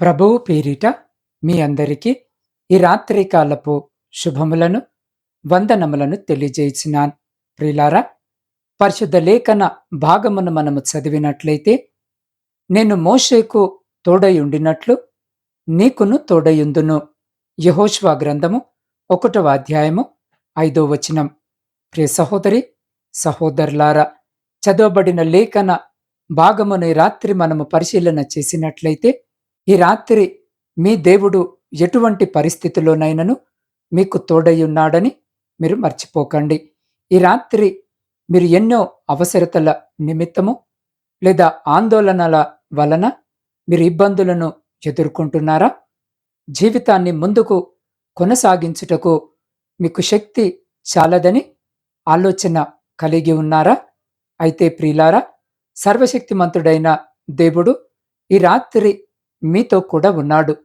ప్రభువు పేరిట మీ అందరికీ ఈ రాత్రికాలపు శుభములను వందనములను తెలియజేసినాన్. ప్రిలారా పరిశుద్ధ లేఖన భాగమును మనము చదివినట్లయితే నేను మోషేకు తోడయుండినట్లు నీకును తోడయుందును. యహోష్వా గ్రంథము ఒకటవ అధ్యాయము ఐదో వచనం. ప్రియ సహోదరి సహోదరులారా చదవబడిన లేఖన భాగమును రాత్రి మనము పరిశీలన చేసినట్లయితే ఈ రాత్రి మీ దేవుడు ఎటువంటి పరిస్థితిలోనైనను మీకు తోడయ్యున్నాడని మీరు మర్చిపోకండి. ఈ రాత్రి మీరు ఎన్నో అవసరతల నిమిత్తము లేదా ఆందోళనల వలన మీరు ఇబ్బందులను ఎదుర్కొంటున్నారా? జీవితాన్ని ముందుకు కొనసాగించుటకు మీకు శక్తి చాలదని ఆలోచన కలిగి ఉన్నారా? అయితే ప్రియులారా సర్వశక్తిమంతుడైన దేవుడు ఈ రాత్రి మీతో కూడా ఉన్నాడు.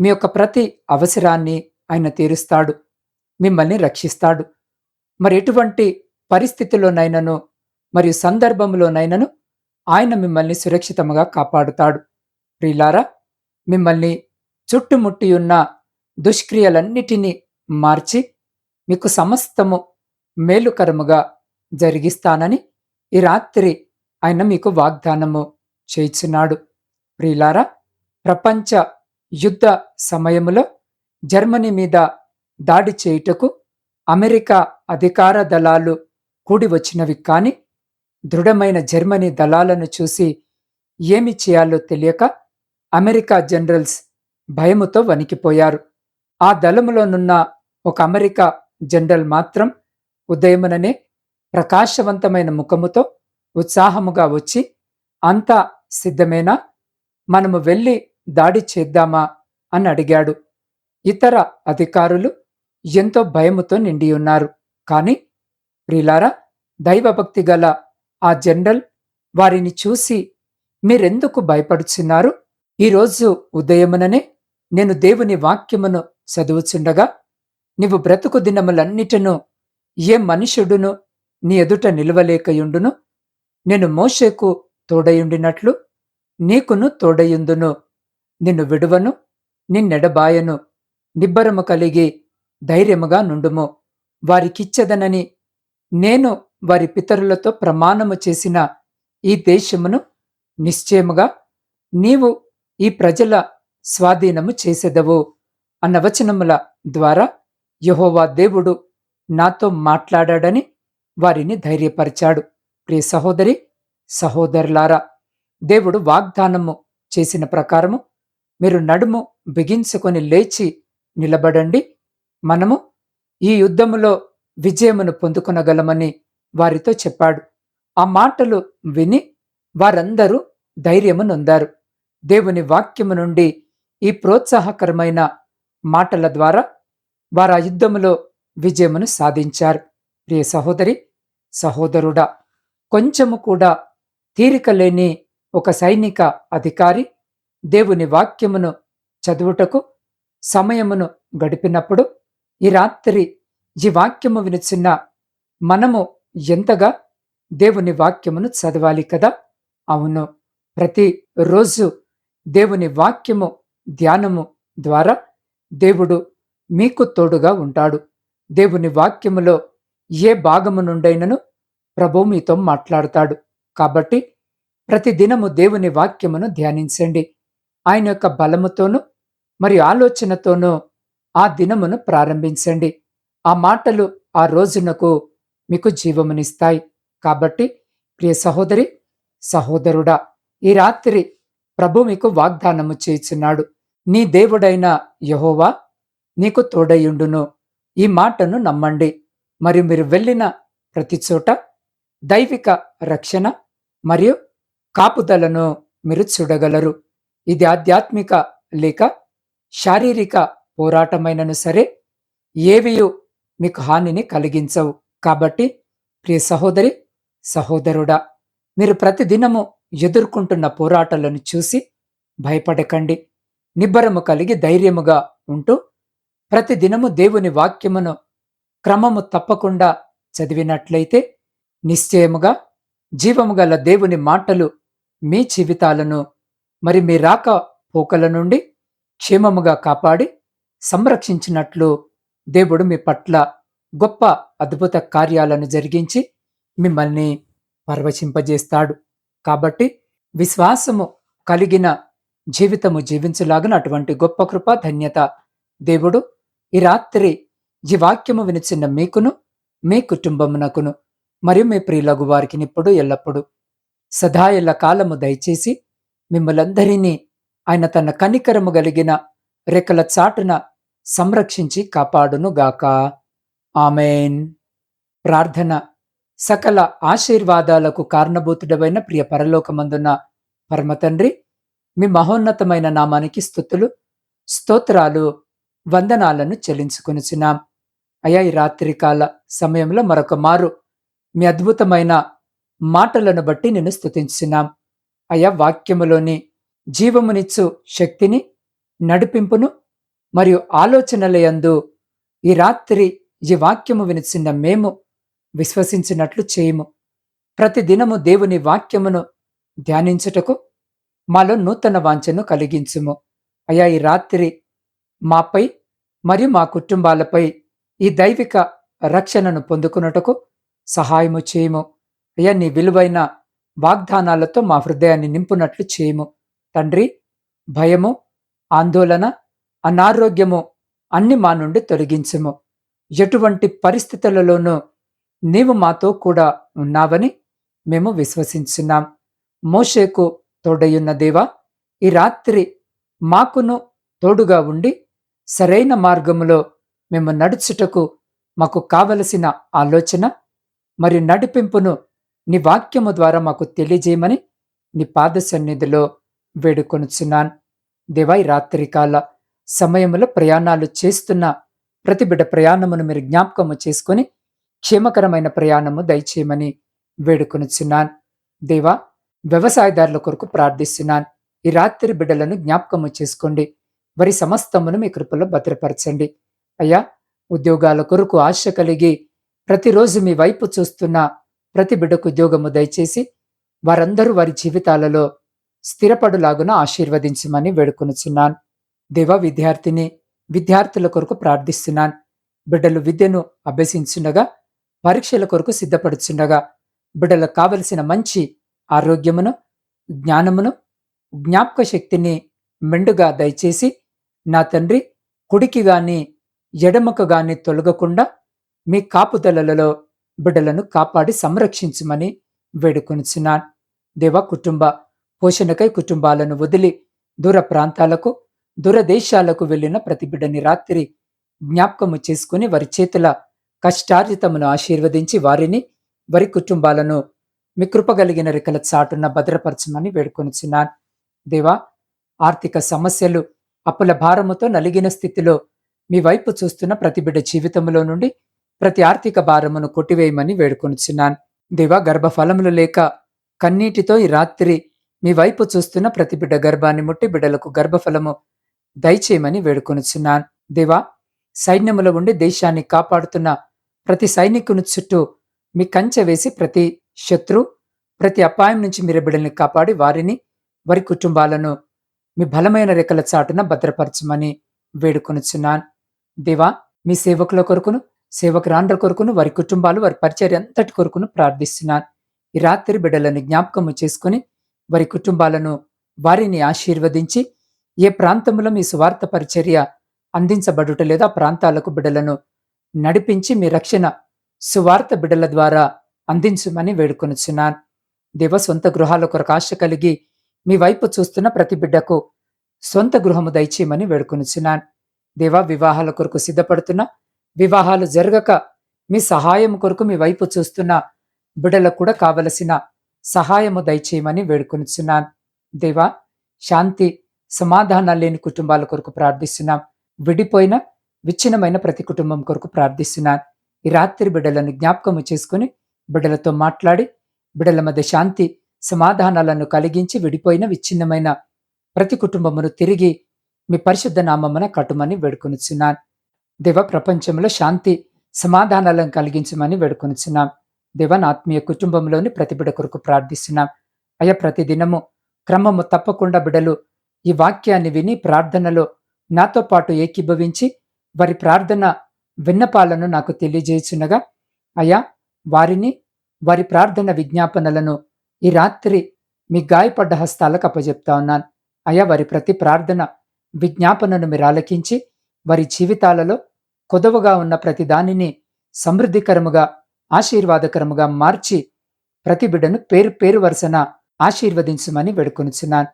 మీ యొక్క ప్రతి అవసరాన్ని ఆయన తీరుస్తాడు. మిమ్మల్ని రక్షిస్తాడు. మరి ఎటువంటి పరిస్థితిలోనైనను మరియు సందర్భంలోనైనను ఆయన మిమ్మల్ని సురక్షితంగా కాపాడుతాడు. ప్రియులారా మిమ్మల్ని చుట్టుముట్టి ఉన్న దుష్క్రియలన్నిటినీ మార్చి మీకు సమస్తము మేలుకరముగా జరిగిస్తానని ఈ రాత్రి ఆయన మీకు వాగ్దానము చేయిచున్నాడు. ప్రియులారా ప్రపంచ యుద్ధ సమయములో జర్మనీ మీద దాడి చేయుటకు అమెరికా అధికార దళాలు కూడి వచ్చినవి కాని దృఢమైన జర్మనీ దళాలను చూసి ఏమి చేయాలో తెలియక అమెరికా జనరల్స్ భయముతో వణికిపోయారు. ఆ దళములోనున్న ఒక అమెరికా జనరల్ మాత్రం ఉదయముననే ప్రకాశవంతమైన ముఖముతో ఉత్సాహముగా వచ్చి అంతా సిద్ధమేనా? మనము వెళ్ళి దాడి చేద్దామా? అని అడిగాడు. ఇతర అధికారులు ఎంతో భయముతో నిండి ఉన్నారు కాని ప్రిలారా దైవభక్తి గల ఆ జనరల్ వారిని చూసి మీరెందుకు భయపడుచున్నారు? ఈరోజు ఉదయముననే నేను దేవుని వాక్యమును చదువుచుండగా నీవు బ్రతుకు దినములన్నిటను ఏ మనుషుడును నీ ఎదుట నిలవలేకయుండును? నేను మోషేకు తోడయుండినట్లు నీకును తోడయుందును నిన్ను విడువను నిన్నెడబాయను. నిబ్బరము కలిగి ధైర్యముగా నుండుము. వారికిచ్చెదనని నేను వారి పితరులతో ప్రమాణము చేసిన ఈ దేశమును నిశ్చయముగా నీవు ఈ ప్రజల స్వాధీనము చేసెదవు అన్న వచనముల ద్వారా యహోవా దేవుడు నాతో మాట్లాడాడని వారిని ధైర్యపరిచాడు. ప్రియ సహోదరి సహోదరులారా దేవుడు వాగ్దానము చేసిన ప్రకారము మీరు నడుము బిగించుకొని లేచి నిలబడండి. మనము ఈ యుద్ధములో విజయమును పొందుకొనగలమని వారితో చెప్పాడు. ఆ మాటలు విని వారందరూ ధైర్యము నొందారు. దేవుని వాక్యము నుండి ఈ ప్రోత్సాహకరమైన మాటల ద్వారా వారు ఆ యుద్ధములో విజయమును సాధించారు. ప్రియ సహోదరి సహోదరుడా కొంచెము కూడా తీరిక లేని ఒక సైనిక అధికారి దేవుని వాక్యమును చదువుటకు సమయమును గడిపినప్పుడు ఈ రాత్రి ఈ వాక్యము వినిచిన్న మనము ఎంతగా దేవుని వాక్యమును చదవాలి కదా? అవును. ప్రతి రోజు దేవుని వాక్యము ధ్యానము ద్వారా దేవుడు మీకు తోడుగా ఉంటాడు. దేవుని వాక్యములో ఏ భాగము నుండైనను ప్రభు మీతో మాట్లాడతాడు. కాబట్టి ప్రతి దినము దేవుని వాక్యమును ధ్యానించండి. ఆయన యొక్క బలముతోనూ మరియు ఆలోచనతోనూ ఆ దినమును ప్రారంభించండి. ఆ మాటలు ఆ రోజునకు మీకు జీవమునిస్తాయి. కాబట్టి ప్రియ సహోదరి సహోదరుడా ఈ రాత్రి ప్రభు మీకు వాగ్దానము చేయుచున్నాడు. నీ దేవుడైన యహోవా నీకు తోడయుండును. ఈ మాటను నమ్మండి. మరియు మీరు వెళ్ళిన ప్రతి చోట దైవిక రక్షణ మరియు కాపుదలను మీరు చూడగలరు. ఇది ఆధ్యాత్మిక లేక శారీరక పోరాటమైనను సరే ఏవియు మీకు హానిని కలిగించవు. కాబట్టి ప్రియ సహోదరి సహోదరుడా మీరు ప్రతిదినము ఎదుర్కొంటున్న పోరాటాలను చూసి భయపడకండి. నిబ్బరము కలిగి ధైర్యముగా ఉంటూ ప్రతిదినము దేవుని వాక్యమును క్రమము తప్పకుండా చదివినట్లయితే నిశ్చయముగా జీవము గల దేవుని మాటలు మీ జీవితాలను మరి మీ రాక పోకల నుండి క్షేమముగా కాపాడి సంరక్షించినట్లు దేవుడు మీ పట్ల గొప్ప అద్భుత కార్యాలను జరిగించి మిమ్మల్ని పర్వచింపజేస్తాడు కాబట్టి విశ్వాసము కలిగిన జీవితము జీవించలాగిన అటువంటి గొప్ప కృప ధన్యత దేవుడు ఈ రాత్రి ఈ వాక్యము వినిచిన మీకును మీ కుటుంబమునకును మరియు మీ ప్రియులగు వారికి ఇప్పుడు ఎల్లప్పుడూ సదాయల కాలము దయచేసి మిమ్మలందరినీ ఆయన తన కనికరము కలిగిన రెక్కల చాటున సంరక్షించి కాపాడును గాక. ఆమెన్. ప్రార్థన సకల ఆశీర్వాదాలకు కారణభూతుడమైన ప్రియ పరలోకమందున్న పరమతండ్రి మీ మహోన్నతమైన నామానికి స్థుతులు స్తోత్రాలు వందనాలను చెల్లించుకొనిచున్నాం. అయా ఈ రాత్రికాల సమయంలో మరొక మారు మీ అద్భుతమైన మాటలను బట్టి నేను స్థుతించున్నాం అయా వాక్యములోని జీవమునిచ్చు శక్తిని నడిపింపును మరియు ఆలోచనలయందు ఈ రాత్రి ఈ వాక్యము వినిచిన మేము విశ్వసించినట్లు చేయము. ప్రతిదినము దేవుని వాక్యమును ధ్యానించుటకు మాలో నూతన వాంఛను కలిగించుము. అయా ఈ రాత్రి మాపై మరియు మా కుటుంబాలపై ఈ దైవిక రక్షణను పొందుకున్నటకు సహాయము చేయము. అయ్యా నీ విలువైన వాగ్దానాలతో మా హృదయాన్ని నింపునట్లు చేయము. తండ్రి భయము ఆందోళన అనారోగ్యము అన్ని మా నుండి తొలగించుము. ఎటువంటి పరిస్థితులలోనూ నీవు మాతో కూడా ఉన్నావని మేము విశ్వసించున్నాం. మోషేకు తోడయున్న దేవా ఈ రాత్రి మాకును తోడుగా ఉండి సరైన మార్గములో మేము నడుచుటకు మాకు కావలసిన ఆలోచన మరియు నడిపింపును నీ వాక్యము ద్వారా మాకు తెలియజేయమని నీ పాద సన్నిధిలో వేడుకొనుచున్నాను దేవాయి రాత్రికాల సమయంలో ప్రయాణాలు చేస్తున్న ప్రతి బిడ్డ ప్రయాణమును మీరు జ్ఞాపకము చేసుకొని క్షేమకరమైన ప్రయాణము దయచేయమని వేడుకొనుచున్నాను. దేవా వ్యవసాయదారుల కొరకు ప్రార్థిస్తున్నాను. ఈ రాత్రి బిడ్డలను జ్ఞాపకము చేసుకోండి. వారి సమస్తమును మీ కృపలో భద్రపరచండి. అయ్యా ఉద్యోగాల కొరకు ఆశ కలిగి ప్రతిరోజు మీ వైపు చూస్తున్న ప్రతి బిడ్డకు ఉద్యోగము దయచేసి వారందరూ వారి జీవితాలలో స్థిరపడులాగున ఆశీర్వదించమని వేడుకొనుచున్నాను. దేవ విద్యార్థిని విద్యార్థుల కొరకు ప్రార్థిస్తున్నాను. బిడ్డలు విద్యను అభ్యసించుండగా పరీక్షల కొరకు సిద్ధపడుచుండగా బిడ్డలకు కావలసిన మంచి ఆరోగ్యమును జ్ఞానమును జ్ఞాపక శక్తిని మెండుగా దయచేసి నా తండ్రి కుడికి గాని ఎడమకు గాని తొలగకుండా మీ కాపుదలలో బిడ్డలను కాపాడి సంరక్షించమని వేడుకొనిచున్నాను. దేవ కుటుంబ పోషణకై కుటుంబాలను వదిలి దూర ప్రాంతాలకు దూరదేశాలకు వెళ్ళిన ప్రతి బిడ్డని రాత్రి జ్ఞాపకము చేసుకుని వారి చేతుల కష్టార్జితమును ఆశీర్వదించి వారిని వారి కుటుంబాలను మీ కృపగలిగిన రెక్కల చాటున భద్రపరచమని వేడుకొనిచున్నాను. దేవా ఆర్థిక సమస్యలు అప్పుల భారముతో నలిగిన స్థితిలో మీ వైపు చూస్తున్న ప్రతి బిడ్డ జీవితంలో నుండి ప్రతి ఆర్థిక భారమును కొట్టివేయమని వేడుకొనుచున్నాను దేవా గర్భఫలములు లేక కన్నీటితో ఈ రాత్రి మీ వైపు చూస్తున్న ప్రతి బిడ్డ గర్భాన్ని ముట్టి బిడ్డలకు గర్భఫలము దయచేయమని వేడుకొనుచున్నాను దేవా సైన్యములో ఉండి దేశాన్ని కాపాడుతున్న ప్రతి సైనికుని చుట్టూ మీ కంచె వేసి ప్రతి శత్రు ప్రతి అపాయం నుంచి మీరు బిడ్డల్ని కాపాడి వారిని వారి కుటుంబాలను మీ బలమైన రెక్కల చాటున భద్రపరచమని వేడుకొనుచున్నాను దేవా మీ సేవకుల కొరకును సేవకురాండ్ర కొరకును వారి కుటుంబాలు వారి పరిచర్య అంతటి కొరకును ప్రార్థిస్తున్నాను. ఈ రాత్రి బిడ్డలను జ్ఞాపకము చేసుకుని వారి కుటుంబాలను వారిని ఆశీర్వదించి ఏ ప్రాంతంలో మీ సువార్త పరిచర్య అందించబడుట లేదా ప్రాంతాలకు బిడ్డలను నడిపించి మీ రక్షణ సువార్త బిడ్డల ద్వారా అందించమని వేడుకొనుచున్నాను. దేవ సొంత గృహాల కొరకు ఆశ కలిగి మీ వైపు చూస్తున్న ప్రతి బిడ్డకు సొంత గృహము దయచేయమని వేడుకొనుచున్నాను. దేవా వివాహాల కొరకు సిద్ధపడుతున్న వివాహాలు జరగక మీ సహాయం కొరకు మీ వైపు చూస్తున్న బిడలకు కూడా కావలసిన సహాయము దయచేయమని వేడుకొనిచున్నాను. దేవా శాంతి సమాధానాలు లేని కుటుంబాల కొరకు ప్రార్థిస్తున్నాం. విడిపోయిన విచ్ఛిన్నమైన ప్రతి కుటుంబం కొరకు ప్రార్థిస్తున్నాను. ఈ రాత్రి బిడ్డలను జ్ఞాపకము చేసుకుని బిడ్డలతో మాట్లాడి బిడ్డల మధ్య శాంతి సమాధానాలను కలిగించి విడిపోయిన విచ్ఛిన్నమైన ప్రతి కుటుంబమును తిరిగి మీ పరిశుద్ధ నామమున కట్టుమని వేడుకొనిచున్నాను. దేవ ప్రపంచంలో శాంతి సమాధానాలను కలిగించమని వేడుకొనిచున్నాం. దేవన్ ఆత్మీయ కుటుంబంలోని ప్రతిబిడ కొరకు ప్రార్థిస్తున్నాం. అయ్యా ప్రతి దినము క్రమము తప్పకుండా బిడలు ఈ వాక్యాన్ని విని ప్రార్థనలో నాతో పాటు ఏకీభవించి వారి ప్రార్థన విన్నపాలను నాకు తెలియజేయుచున్నగా అయ్యా వారిని వారి ప్రార్థన విజ్ఞాపనలను ఈ రాత్రి మీ గాయపడ్డ హస్తాలకు అప్పజెప్తా ఉన్నాను. అయ్యా వారి ప్రతి ప్రార్థన విజ్ఞాపనను మీరు ఆలకించి వారి జీవితాలలో కొదవగా ఉన్న ప్రతి దానిని సమృద్ధికరముగా ఆశీర్వాదకరముగా మార్చి ప్రతి బిడ్డను పేరు పేరు వరుసన ఆశీర్వదించమని వేడుకొనుచున్నాను.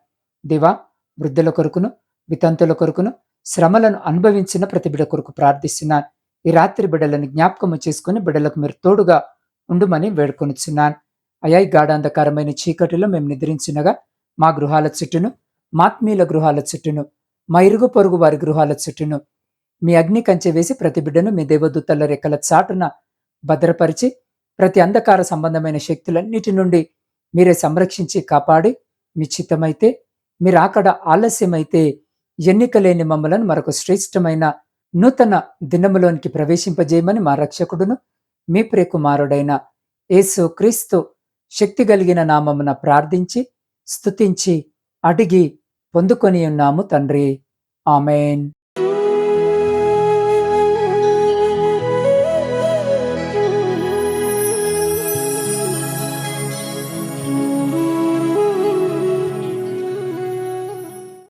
దివా వృద్ధుల కొరకును వితంతుల కొరకును శ్రమలను అనుభవించిన ప్రతి బిడ్డ కొరకు ప్రార్థిస్తున్నాను. ఈ రాత్రి బిడ్డలను జ్ఞాపకము చేసుకుని బిడ్డలకు మీరు తోడుగా ఉండుమని వేడుకొనుచున్నాను. అయ్యా ఈ గాఢాంధకారమైన చీకటిలో మేము నిద్రించినగా మా గృహాల చుట్టూను మాత్మీయుల గృహాల చుట్టూను మా ఇరుగు పొరుగు వారి గృహాల చుట్టూను మీ అగ్ని కంచె వేసి ప్రతి బిడ్డను మీ దేవదూతల రెక్కల చాటున భద్రపరిచి ప్రతి అంధకార సంబంధమైన శక్తులన్నిటి నుండి మీరే సంరక్షించి కాపాడి మీ చిత్తమైతే మీరు అక్కడ ఆలస్యమైతే ఎన్నికలేని మమ్మలను మరొక శ్రేష్టమైన నూతన దినములోనికి ప్రవేశింపజేయమని మా రక్షకుడును మీ ప్రియకుమారుడైన యేసు క్రీస్తు శక్తి కలిగిన నామమున ప్రార్థించి స్తుతించి అడిగి పొందుకొని ఉన్నాము తండ్రి. ఆమెన్.